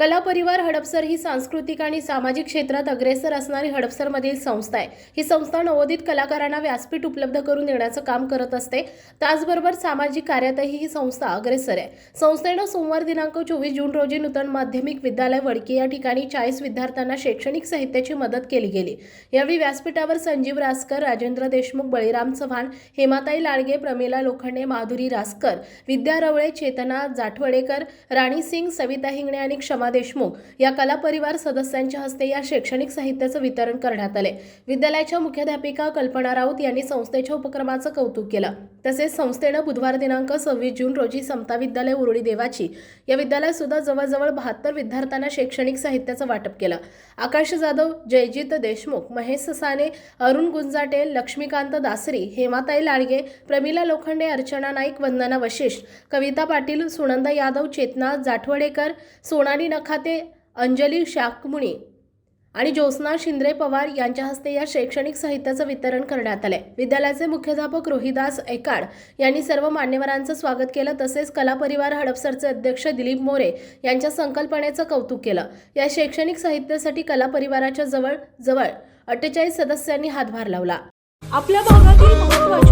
कला परिवार हडपसर ही सांस्कृतिक आणि सामाजिक क्षेत्रात अग्रेसर असणारी हडपसरमधील संस्था आहे. ही संस्था नवोदित कलाकारांना व्यासपीठ उपलब्ध करून देण्याचं काम करत असते. त्याचबरोबर सामाजिक कार्यातही ही संस्था अग्रेसर आहे. संस्थेनं सोमवार दिनांक चोवीस जून रोजी नूतन माध्यमिक विद्यालय वडकी या ठिकाणी चाळीस विद्यार्थ्यांना शैक्षणिक साहित्याची मदत केली गेली. यावेळी व्यासपीठावर संजीव रासकर राजेंद्र देशमुख बळीराम चव्हाण हेमाताई लाडगे प्रमिला लोखंडे माधुरी रासकर विद्या रवळे चेतना जाठवडेकर राणी सिंग सविता हिंगणे आणि क्षमा देशमुख या कला परिवार सदस्यांच्या हस्ते या शैक्षणिक साहित्याचं वितरण करण्यात आले. विद्यालयाच्या मुख्याध्यापिका कल्पना राऊत यांनी संस्थेच्या उपक्रमाचं कौतुक केलं. तसेच संस्थेनं बुधवार दिनांक सव्वीस जून रोजी समता विद्यालय उरुळी देवाची या विद्यालयात सुद्धा जवळजवळ बहात्तर विद्यार्थ्यांना शैक्षणिक साहित्याचं वाटप केलं. आकाश जाधव जयजित देशमुख महेश साने अरुण गुंजाटे लक्ष्मीकांत दासरी हेमाताई लाडगे प्रमिला लोखंडे अर्चना नाईक वंदना वशिष्ठ कविता पाटील सुनंदा यादव चेतना जाठवडेकर सोनाली नखाते अंजली शाकमुणी आणि ज्योत्स्ना शिंद्रे पवार यांच्या हस्ते या शैक्षणिक साहित्याचं वितरण करण्यात आले विद्यालयाचे मुख्याध्यापक रोहिदास एकाड यांनी सर्व मान्यवरांचं स्वागत केलं. तसेच कला परिवार हडपसरचे अध्यक्ष दिलीप मोरे यांच्या संकल्पनेचं कौतुक केलं. या शैक्षणिक साहित्यासाठी कला परिवाराच्या जवळ जवळ अठ्ठेचाळीस सदस्यांनी हातभार लावला. आपल्या भागातील